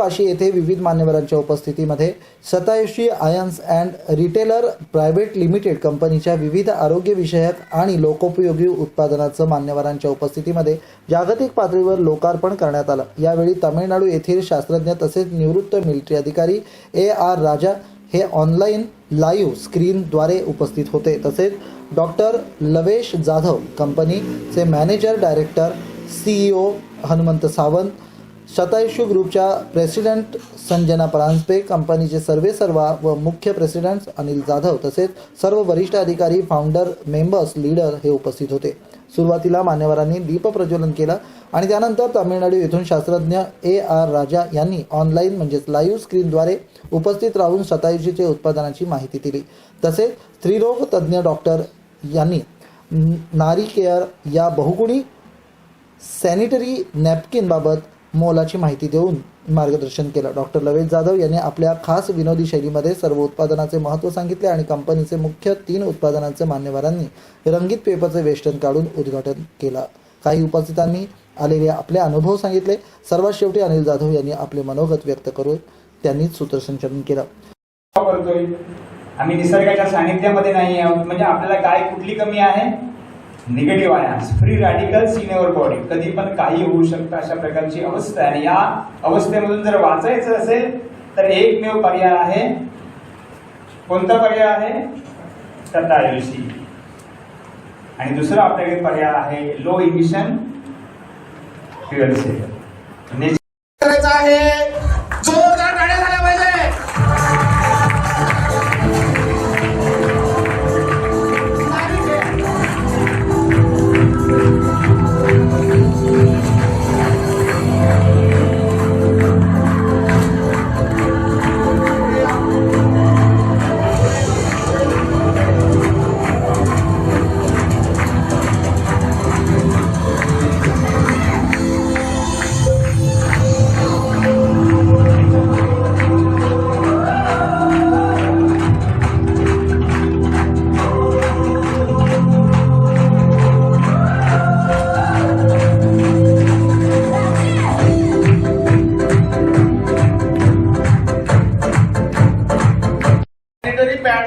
वाशी येथे विविध मान्यवरांच्या उपस्थितीमध्ये Satayushi ions and retailer private limited कंपनीच्या विविध आरोग्यविषयक आणि लोकोपयोगी उत्पादनाचं मान्यवरांच्या उपस्थितीमध्ये जागतिक पातळीवर लोकार्पण करण्यात आलं. यावेळी तामिळनाडू येथील शास्त्रज्ञ तसेच निवृत्त मिलिटरी अधिकारी ए आर राजा हे ऑनलाईन लाईव्ह स्क्रीनद्वारे उपस्थित होते. तसेच डॉक्टर लवेश जाधव कंपनीचे manager director CEO Hanumant Sawant Shatayushi ग्रुपच्या प्रेसिडेंट संजना परांजपे कंपनीचे सर्वे सर्वा व मुख्य प्रेसिडेंट अनिल जाधव तसेच सर्व वरिष्ठ अधिकारी फाउंडर मेंबर्स लीडर हे उपस्थित होते. सुरुवातीला मान्यवरांनी दीप प्रज्वलन केलं आणि त्यानंतर तामिळनाडू येथून शास्त्रज्ञ ए आर राजा यांनी ऑनलाईन म्हणजेच लाईव्ह स्क्रीनद्वारे उपस्थित राहून शतायुषीचे उत्पादनाची माहिती दिली. तसेच स्त्रीरोग तज्ज्ञ डॉक्टर यांनी नारी केअर या बहुगुणी सॅनिटरी नॅपकिनबाबत मोलाची माहिती देऊन मार्गदर्शन केलं. डॉक्टर लवेश जाधव यांनी आपल्या खास विनोदी शैलीमध्ये सर्व उत्पादनाचे महत्त्व सांगितले आणि कंपनीचे मुख्य तीन उत्पादनांचे मान्यवरांनी रंगीत पेपरचे वेस्टर्न काढून उद्घाटन केलं. काही उपस्थितांनी आलेले आपले अनुभव सांगितले. सर्वात शेवटी अनिल जाधव यांनी आपले मनोगत व्यक्त करून त्यांनी सूत्रसंचलन केलं. करतोय आम्ही निसर्गाच्या सानिध्यामध्ये नाही आहोत. म्हणजे आपल्याला काय कुठली कमी आहे? Negative ions free radicals in your body कधी पण काही होऊ शकतं अशा प्रकारची अवस्था आहे. आणि या अवस्थेमधून जर वाचायचं असेल तर एकमेव पर्याय आहे. कोणता पर्याय आहे? ततायुषी आणि दुसरा आपल्याकडे पर्याय आहे लो इमिशन फ्युअल सेल करायचं आहे.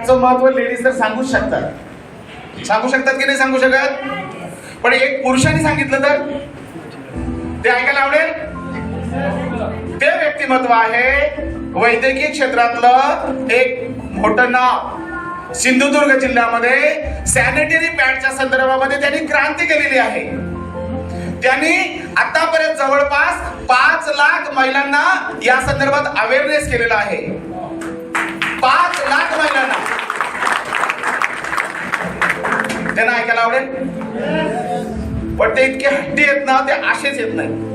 पॅडचं महत्त्व लेडीज तर सांगूच शकतात. सांगू शकतात की नाही सांगू शकत? पण एक पुरुषांनी सांगितलं तर? ते ऐकायला आवडेल? ते व्यक्तिमत्व आहे वैद्यकीय क्षेत्रातलं एक मोठं नाव. सिंधुदुर्ग जिल्ह्यामध्ये सॅनिटरी पॅडच्या संदर्भामध्ये त्यांनी क्रांती केलेली आहे. त्यांनी आतापर्यंत जवळपास पाच लाख महिलांना या संदर्भात अवेअरनेस केलेला आहे. पाच लाख महिलांना. त्यांना ऐकायला आवडेल? पण ते इतके हट्टी येत ना ते आशेच येत नाही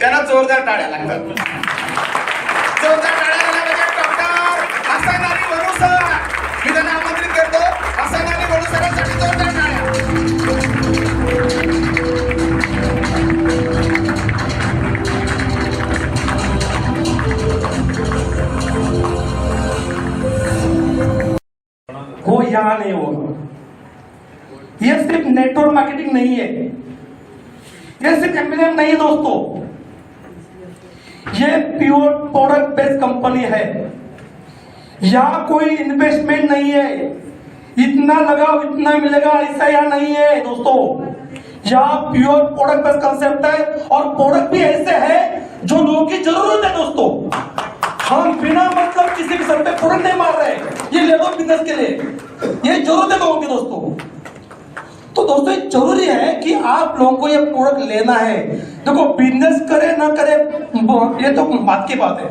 त्यांना जोरदार टाळ्या लागतात. नहीं है दोस्तों। ये प्योर प्रोडक्ट बेस्ड कंपनी है। यहाँ कोई इन्वेस्टमेंट नहीं है। इतना लगाओ इतना मिलेगा, ऐसा यहाँ नहीं है दोस्तों। यहाँ प्योर प्रोडक्ट बेस्ड कंसेप्ट है और प्रोडक्ट भी ऐसे है जो लोगों की ज़रूरत है दोस्तों। हम बिना मतलब किसी भी सर पे प्रोडक्ट नहीं मार रहे ये ले लो बिज़नेस के लिए। ये ज़रूरत है लोगों की दोस्तों। तो दोस्तों ये ज़रूरी है कि आप लोगों को ये प्रोडक्ट लेना है। देखो बिज़नेस करे ना करे ये तो बात की बात है।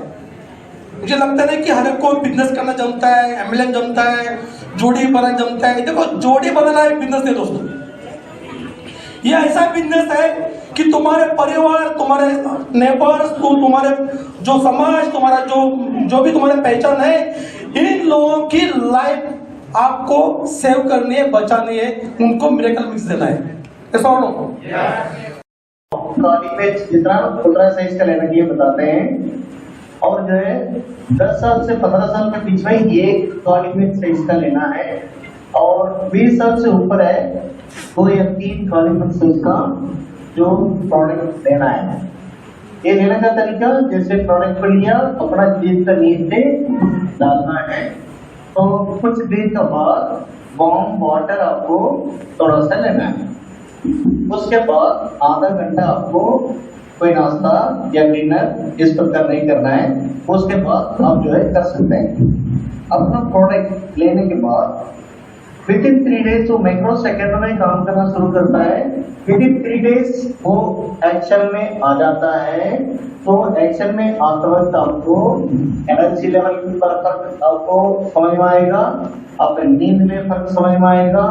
मुझे लगता है कि हर एक को बिज़नेस करना जमता है एमएलएम जमता है, जोड़ी बनाना जमता है। देखो, जोड़ी बनाना एक बिज़नेस है दोस्तों। ये ऐसा बिज़नेस है कि तुम्हारे परिवार, तुम्हारे नेबर्स तो तुम्हारे जो समाज, तुम्हारा जो जो भी तुम्हारे पहचान है, इन लोगों की लाइफ आपको सेव करनी है, बचानी है, उनको मिरेकल मिक्स देना है। ऐसा और लोगों जितना साइज़ का लेना चाहिए बताते हैं। और जो है, दस साल से पंद्रह साल के बीच में एक में साइज़ का लेना है। और बीस साल से ऊपर है, दो या तीन में साइज़ का जो प्रोडक्ट लेना है। ये लेने का तरीका, जैसे प्रोडक्ट को लिया अपना चीज़ का नीचे डालना है। तो कुछ देर के बाद वार्म वाटर आपको थोड़ा सा लेना है। उसके बाद आधा घंटा आपको कोई नाश्ता या डिनर इस प्रकार नहीं करना है। उसके बाद आप जो है कर सकते हैं। अपना प्रोडक्ट लेने के बाद विद इन थ्री डेज़ वो माइक्रो सेकेंड में काम करना शुरू करता है। विद इन थ्री डेज़ वो एक्शन में आ जाता है। तो एक्शन में आते वक्त आपको एनर्जी लेवल पर फ़र्क आपको समझ में आएगा। आपके नींद में फ़र्क समझ में आएगा।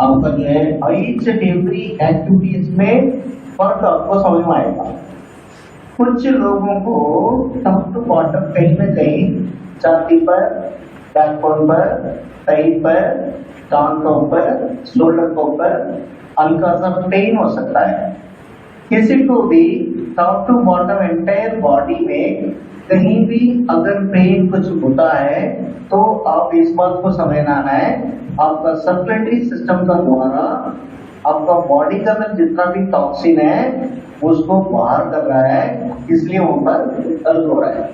आपका जो है ईच एवरी एक्टिविटीज़ में फ़र्क आपको समझ में आएगा। कुछ लोगों को टॉप बॉटम कहीं ना कहीं, छाती पर बैकबोन पर साइड पर कान के ऊपर शोल्डर के ऊपर हल्का सा पेन हो सकता है। किसी को भी top to bottom entire body में कहीं भी अगर पेन कुछ होता है तो आप इस बात को समझना है, आपका सर्कुलेटरी सिस्टम का द्वारा, आपका बॉडी का अंदर जितना भी टॉक्सिन है, उसको बाहर कर रहा है, इसलिए वहाँ पर दर्द हो रहा है।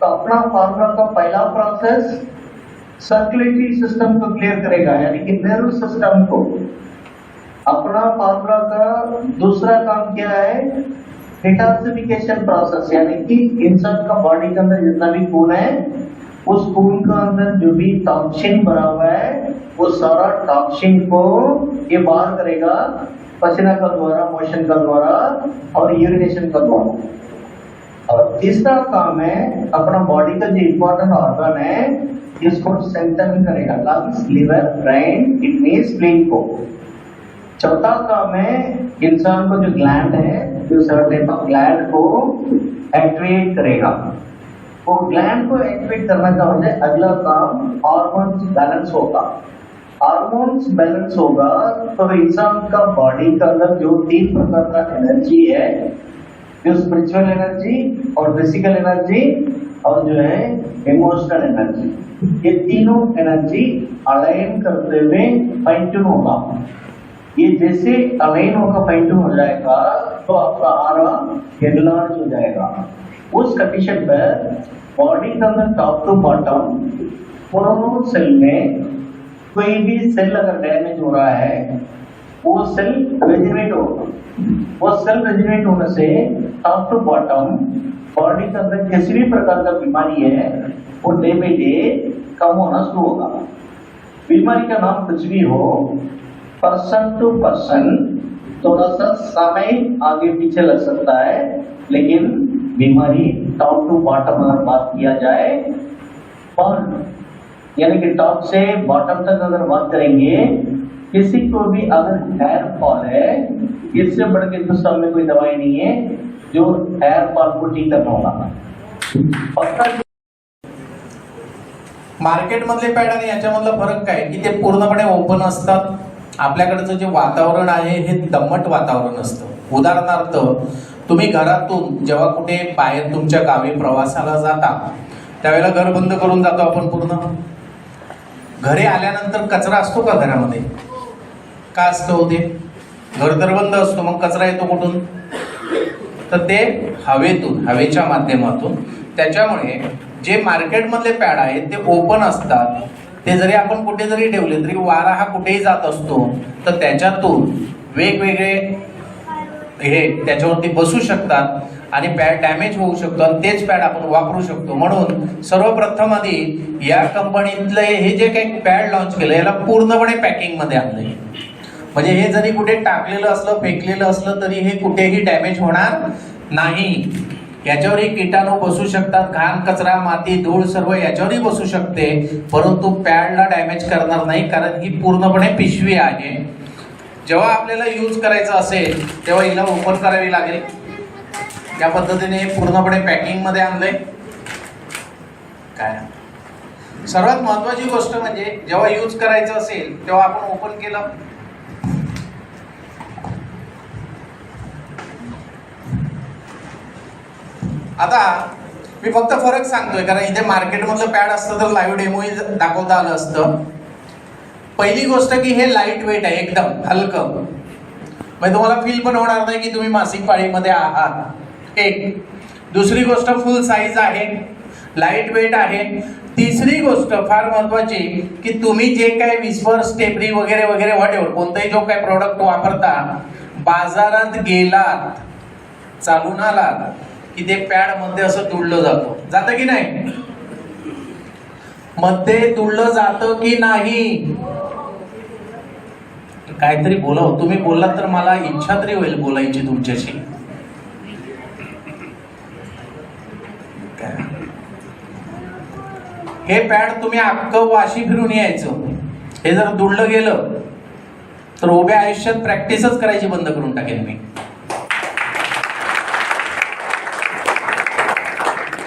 तो अपना फार्मूला का पहला प्रोसेस सर्कुलेटरी सिस्टम को क्लियर करेगा, यानी कि नर्व सिस्टम को। अपना फार्मूला का दूसरा काम क्या है? डिटॉक्सिफिकेशन प्रोसेस यानी कि इंसान का बॉडी के अंदर जितना भी खून है, उस खून के अंदर जो भी टॉक्सिन भरा हुआ है, वो सारा टॉक्सिन को ये बाहर करेगा, पसीना का द्वारा मोशन का द्वारा और यूरिनेशन का द्वारा। और तीसरा काम है अपना बॉडी का जो इम्पोर्टेंट ऑर्गन है, इसको स्ट्रेंथन करेगा। Lungs liver brain kidney spleen को। चौथा काम है, इंसान को जो ग्लैंड है, जो ग्लैंड को एक्टिवेट करेगा। वो ग्लैंड को एक्टिवेट करना का वजह अगला काम हार्मोन्स बैलेंस होगा। हार्मोन्स बैलेंस होगा तो इंसान का बॉडी का अंदर जो तीन प्रकार का एनर्जी है जो स्पिरिचुअल एनर्जी और फ़िज़िकल एनर्जी और जो है इमोशनल एनर्जी ये तीनों एनर्जी अलाइन करते हुए फाइन होगा। ये जैसे अलाइन होकर फाइन हो जाएगा तो आपका आरा एनलार्ज हो जाएगा। उस कंडीशन पर बॉडी का अंदर टॉप टू बॉटम दोनों सेल में कोई भी सेल अगर डैमेज हो रहा है, वो सेल रेजिनेट होगा। वो सेल रेजिनेट होने से टॉप टू बॉटम बॉडी के अंदर किसी भी प्रकार का बीमारी है, वो डे बाई डे कम होना शुरू होगा। बीमारी का नाम कुछ भी हो पर्सन टू पर्सन थोड़ा सा समय आगे पीछे लग सकता है, लेकिन बीमारी टॉप टू बॉटम अगर बात किया जाए यानी कि टॉप से बॉटम तक अगर बात करेंगे किसी को भी अगर हेयर फॉल है इससे बढ़ के हिंदुस्तान में कोई दवाई नहीं है जो हेयर फॉल को ठीक करना होगा। मार्केटमधले पॅड आणि याच्यामधला फरक काय? की ते पूर्णपणे ओपन असतात. आपल्याकडचं जे वातावरण आहे हे दमट वातावरण असतं. उदाहरणार्थ तुम्ही घरातून जेव्हा कुठे बाहेर तुमच्या गावी प्रवासाला जाता त्यावेळेला घर बंद करून जातो आपण पूर्ण? घरी आल्यानंतर कचरा असतो का घरामध्ये? का असतो हो ते? घर तर बंद असतो मग कचरा येतो कुठून? तर ते हवेतून हवेच्या माध्यमातून. त्याच्यामुळे जे मार्केटमधले पॅड आहेत ते ओपन असतात. ते जरी आपण कुठे जरी ठेवले तरी वारा हा कुठेही जात असतो. तर त्याच्यातून वेगवेगळे हे त्याच्यावरती बसू शकतात. आणि पॅड डॅमेज होऊ शकतो आणि तेच पॅड आपण वापरू शकतो. म्हणून सर्वप्रथम आधी या कंपनीतलं हे जे काही पॅड लॉन्च केलं याला पूर्णपणे पॅकिंगमध्ये आणलंय. म्हणजे हे जरी कुठे टाकलेलं असलं फेकलेलं असलं तरी हे कुठेही डॅमेज होणार नाही. याच्यावरही किटाणू बसू शकतात घाण कचरा माती धूळ सर्व याच्यावरही बसू शकते. परंतु पॅडला डॅमेज करणार नाही कारण ही पूर्णपणे पिशवी आहे. जेव्हा आपल्याला यूज करायचं असेल तेव्हा हिला ओपन करावी लागेल. त्या पद्धतीने पूर्णपणे पॅकिंगमध्ये आणलंय. काय? सर्वात महत्वाची गोष्ट म्हणजे जेव्हा यूज करायचं असेल तेव्हा आपण ओपन केलं. आता मी फक्त फरक सांगतोय कारण इथे मार्केटमधलं पॅड असतं तर लाईव्ह डेमोही दाखवता आलं असतं. पहिली गोष्ट की हे लाइट वेट आहे एकदम हलकं. म्हणजे तुम्हाला फील पण होणार नाही की तुम्ही मासिक पाळीमध्ये आहात. एक दुसरी गोष्ट फुल साईज आहे लाइट वेट आहे. तिसरी गोष्ट फार महत्वाची की तुम्ही जे काय विस्पर स्टेपरी वगैरे वगैरे व्हॉटेवर कोणताही जो काही प्रोडक्ट वापरता बाजारात गेलात चालून आलात की ते पॅडमध्ये असं तुडलं जातं. जातं की नाही? मध्ये तुडलं जातं की नाही? काहीतरी बोलाव. तुम्ही बोललात तर मला इच्छा तरी होईल बोलायची तुमच्याशी. हे पॅड तुम्ही अख्खं वाशी फिरून यायचं. हे जर दुडलं गेलं तर उभ्या आयुष्यात प्रॅक्टिसच करायची बंद करून टाकेन मी.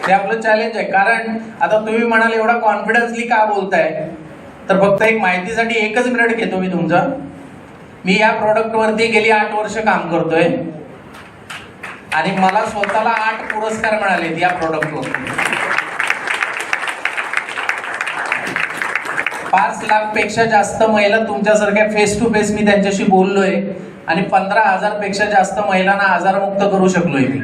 ते आपलं चॅलेंज आहे. कारण आता तुम्ही म्हणाल एवढा कॉन्फिडन्सली का बोलताय? तर फक्त एक माहितीसाठी एकच मिनिट घेतो मी तुमचा. मी या प्रोडक्ट वरती गेली आठ वर्ष काम करतोय. आणि मला स्वतःला आठ पुरस्कार मिळाले या प्रोडक्ट पाच लाखपेक्षा जास्त महिला तुमच्यासारख्या फेस टू फेस मी त्यांच्याशी बोललोय आणि पंधरा हजारपेक्षा जास्त महिलांना आजारमुक्त करू शकलोय मी.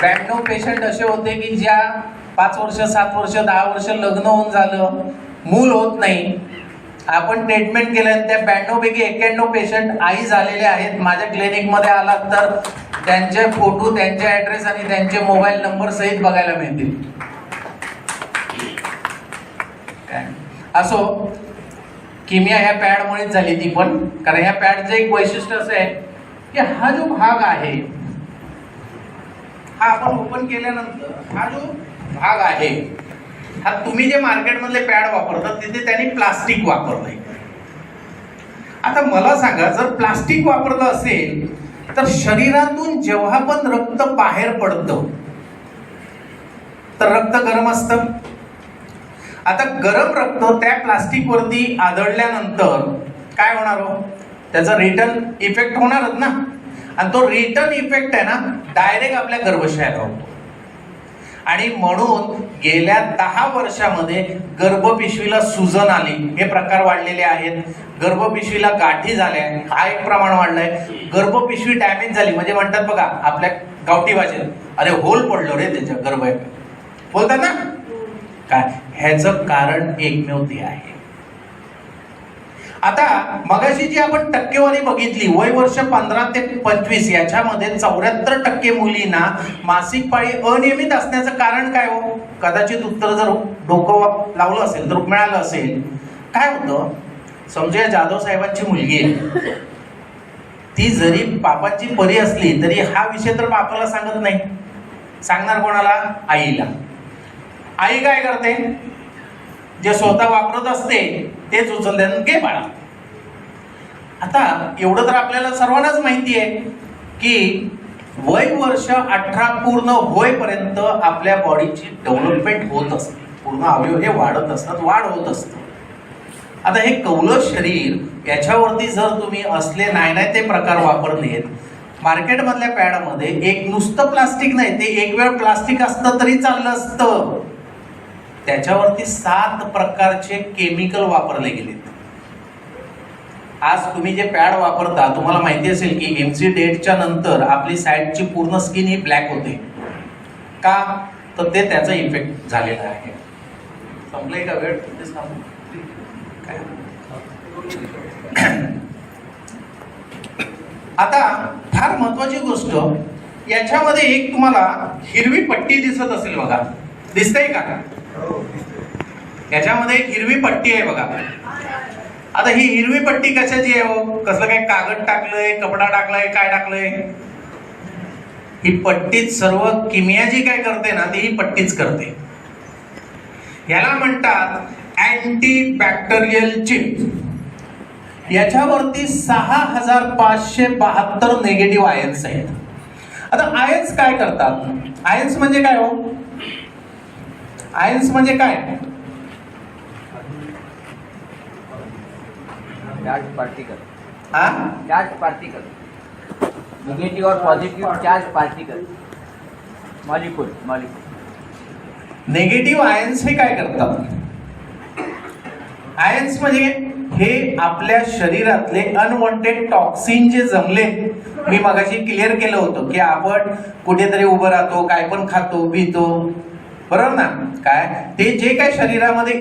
ब्याण्णव पेशंट असे होते की ज्या पाच वर्ष सात वर्ष दहा वर्ष लग्न होऊन झालं मूल होत नाही. आपण ट्रीटमेंट केलं त्या ब्याण्णव पैकी एक्क्याण्णव पेशंट आई झालेले आहेत. माझ्या क्लिनिकमध्ये आलात तर त्यांचे फोटो त्यांचे ऍड्रेस आणि त्यांचे मोबाईल नंबर सहित बघायला मिळतील काय? असो किमिया ह्या पॅडमुळेच झाली ती पण. कारण ह्या पॅडचं एक वैशिष्ट्य असं आहे की हा जो भाग आहे हा आपण ओपन केल्यानंतर हा जो भाग आहे हा तुम्ही जे मार्केटमधले पॅड वापरतात तिथे त्यांनी प्लास्टिक वापरलंय. आता मला सांगा जर प्लास्टिक वापरलं असेल तर शरीरातून जेव्हा पण रक्त बाहेर पडतं तर रक्त गरम असतं? आता गरम रक्त त्या प्लास्टिक वरती आदळल्यानंतर काय होणार हो? त्याचा रिटर्न इफेक्ट होणारच ना. आणि तो रिटर्न इफेक्ट आहे ना डायरेक्ट आपल्या गर्भाशयाला होतो. आणि म्हणून गेल्या दहा वर्षामध्ये गर्भपिशवीला सुजन आली. हे प्रकार वाढलेले आहेत. गर्भपिशवीला गाठी झाल्या. हा एक प्रमाण वाढलंय. गर्भपिशवी डॅमेज झाली. म्हणजे म्हणतात बघा आपल्या गावठी भाषेत अरे होल पडलो रे त्याच्या गर्भ. बोलतात ना? काय? ह्याचं कारण एकमेव ते आहे. आता मगाशी जी आपण टक्केवारी बघितली वय वर्ष पंधरा ते पंचवीस याच्यामध्ये चौऱ्याहत्तर टक्के मुलींना मासिक पाळी अनियमित असण्याचं कारण काय हो? कदाचित उत्तर जर डोकं लावलं असेल तर मिळालं असेल काय होतं? समजा जाधव साहेबांची मुलगी आहे. ती जरी पापाची परी असली तरी हा विषय तर बापाला सांगत नाही. सांगणार कोणाला? आईला. आई काय करते? जे स्वतः वापरत असते तेच उचलते घे बाळा. आता एवढं तर आपल्याला सर्वांनाच माहिती आहे की वय वर्ष अठरा पूर्ण होईपर्यंत आपल्या बॉडीची डेव्हलपमेंट होत असते. पूर्ण अवयव हे वाढत असतात वाढ होत असतं. आता हे कवलं शरीर याच्यावरती जर तुम्ही असले नाही नाही ते प्रकार वापरलेत मार्केटमधल्या पॅडमध्ये एक नुसतं प्लास्टिक नाही ते एक वेळ प्लास्टिक असतं तरी चाललं असतं. त्याच्यावरती सात प्रकारचे केमिकल वापरले गेलेत आज तुम्ही जे पॅड वापरता तुम्हाला माहिती असेल की एमसी डेटच्या नंतर आपली साईडची पूर्ण स्किन ही ब्लॅक होते. का? तर ते त्याचा इफेक्ट झालेला आहे. संपलंय का वेळ? आता फार महत्वाची गोष्ट याच्यामध्ये एक तुम्हाला हिरवी पट्टी दिसत असेल बघा. दिसतंय का? याच्यामध्ये एक हिरवी पट्टी आहे बघा. आता ही हिरवी पट्टी कशाची आहे हो? कसलं काय कागद टाकलंय कपडा टाकलाय काय टाकलंय? ही पट्टीच सर्व किमिया जी काय करते ना ती ही पट्टीच करते. याला म्हणतात अँटी बॅक्टेरियल चिप. याच्यावरती सहा हजार पाचशे बहात्तर निगेटिव्ह आयन्स आहेत. आता आयन्स काय करतात? आयन्स म्हणजे काय हो? आयन्स म्हणजे काय? चार्ज पार्टिकल हा? चार्ज पार्टिकल निगेटिव और positive charge particle molecule molecule negative ions हे काय करतात? आयन्स म्हणजे हे आपल्या शरीरातले अनवॉन्टेड टॉक्सिन जे जमले मी मगाशी क्लिअर केलं होतं की आपण कुठेतरी उभं राहतो काय पण खातो पितो. बरोबर ना? काय? ते जे काय शरीरामध्ये